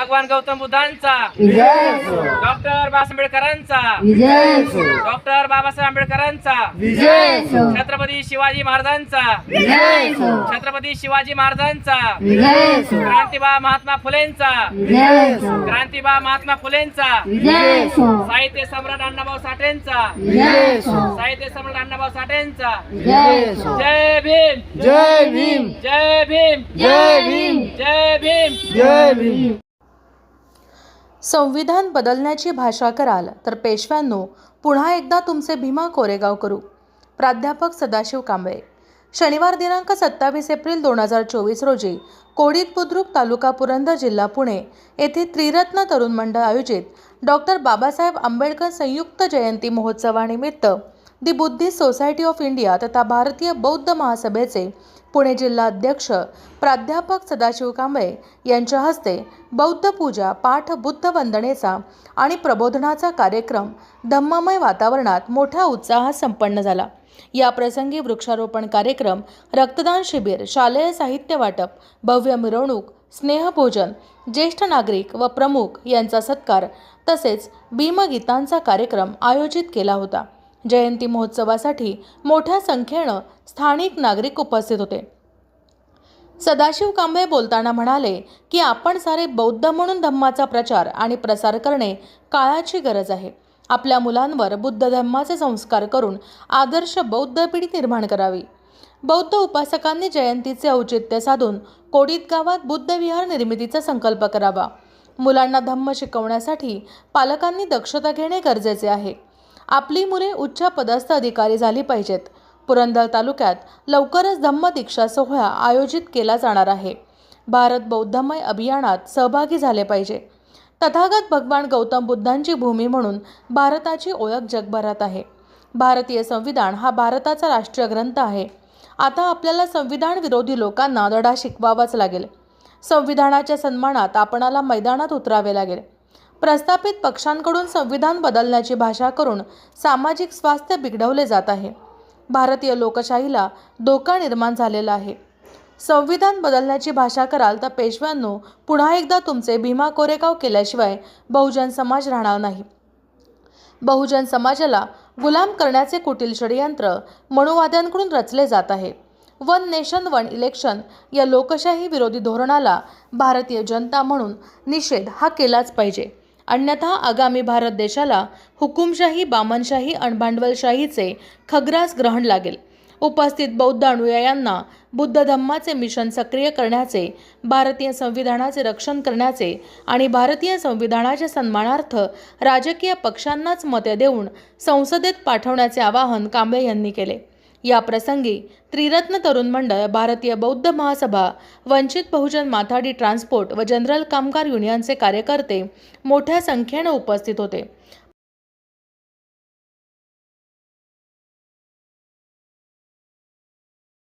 भगवान गौतम बुद्धांचा. डॉक्टर बाबासाहेब आंबेडकरांचा डॉक्टर बाबासाहेब आंबेडकरांचा छत्रपती शिवाजी महाराजांचा. छत्रपती शिवाजी महाराजांचा. क्रांतिबा महात्मा फुलेंचा. क्रांतिबा महात्मा फुलेंचा. साहित्य सम्राट अण्णाभाऊ साठेंचा. साहित्य सम्राट अण्णाभाऊ साठेंचा. जय भीम. जय भीम. जय भीम. जय भीम. जय भीम. जय भीम. संविधान बदलण्याची भाषा कराल तर पेशव्यांनो पुन्हा एकदा तुमचे भीमा कोरेगाव करू. प्राध्यापक सदाशिव कांबळे. शनिवार दिनांक सत्तावीस एप्रिल दोन हजार चोवीस रोजी कोडीत बुद्रुक तालुका पुरंदर जिल्हा पुणे येथे त्रिरत्न तरुण मंडळ आयोजित डॉक्टर बाबासाहेब आंबेडकर संयुक्त जयंती महोत्सवानिमित्त the Buddhist Society of India तथा भारतीय बौद्ध महासभेचे पुणे जिल्हा अध्यक्ष प्राध्यापक सदाशिव कांबळे यांच्या हस्ते बौद्ध पूजा पाठ बुद्ध वंदनेचा आणि प्रबोधनाचा कार्यक्रम धम्ममय वातावरणात मोठ्या उत्साहात संपन्न झाला. या प्रसंगी वृक्षारोपण कार्यक्रम रक्तदान शिबिर शालेय साहित्य वाटप भव्य मिरवणूक स्नेहभोजन ज्येष्ठ नागरिक व प्रमुख यांचा सत्कार तसेच भीमगीतांचा कार्यक्रम आयोजित केला होता. जयंती महोत्सवासाठी मोठ्या संख्येनं स्थानिक नागरिक उपस्थित होते. सदाशिव कांबळे बोलताना म्हणाले की आपण सारे बौद्ध म्हणून धम्माचा प्रचार आणि प्रसार करणे काळाची गरज आहे. आपल्या मुलांवर बुद्ध धम्माचे संस्कार करून आदर्श बौद्ध पिढी निर्माण करावी. बौद्ध उपासकांनी जयंतीचे औचित्य साधून कोडीत गावात बुद्ध विहार निर्मितीचा संकल्प करावा. मुलांना धम्म शिकवण्यासाठी पालकांनी दक्षता घेणे गरजेचे आहे. आपली मुले उच्च पदस्थ अधिकारी झाली पाहिजेत. पुरंदर तालुक्यात लवकरच धम्म दीक्षा सोहळा आयोजित केला जाणार आहे. भारत बौद्धमय अभियानात सहभागी झाले पाहिजे. तथागत भगवान गौतम बुद्धांची भूमी म्हणून भारताची ओळख जगभरात आहे. भारतीय संविधान हा भारताचा राष्ट्रीय ग्रंथ आहे. आता आपल्याला संविधान विरोधी लोकांना धडा शिकवावाच लागेल. संविधानाच्या सन्मानात आपणाला मैदानात उतरावे लागेल. प्रस्थापित पक्षांकडून संविधान बदलण्याची भाषा करून सामाजिक स्वास्थ्य बिघडवले जात आहे. भारतीय लोकशाहीला धोका निर्माण झालेला आहे. संविधान बदलण्याची भाषा कराल तर पेशव्यांनो पुन्हा एकदा तुमचे भीमा कोरेगाव केल्याशिवाय बहुजन समाज राहणार नाही. बहुजन समाजाला गुलाम करण्याचे कुटील षडयंत्र मनुवाद्यांकडून रचले जात आहे. वन नेशन वन इलेक्शन या लोकशाही विरोधी धोरणाला भारतीय जनता म्हणून निषेध हा केलाच पाहिजे. अन्यथा आगामी भारत देशाला हुकुमशाही बामनशाही आणि भांडवलशाहीचे खग्रास ग्रहण लागेल. उपस्थित बौद्ध अनुयायांना बुद्ध धम्माचे मिशन सक्रिय करण्याचे भारतीय संविधानाचे रक्षण करण्याचे आणि भारतीय संविधानाच्या सन्मानार्थ राजकीय पक्षांनाच मते देऊन संसदेत पाठवण्याचे आवाहन कांबळे यांनी केले. या प्रसंगी त्रिरत्न तरुण मंडळ भारतीय बौद्ध महासभा वंचित बहुजन माथाडी ट्रान्सपोर्ट व जनरल कामगार युनियनचे कार्यकर्ते मोठ्या संख्येनं उपस्थित होते.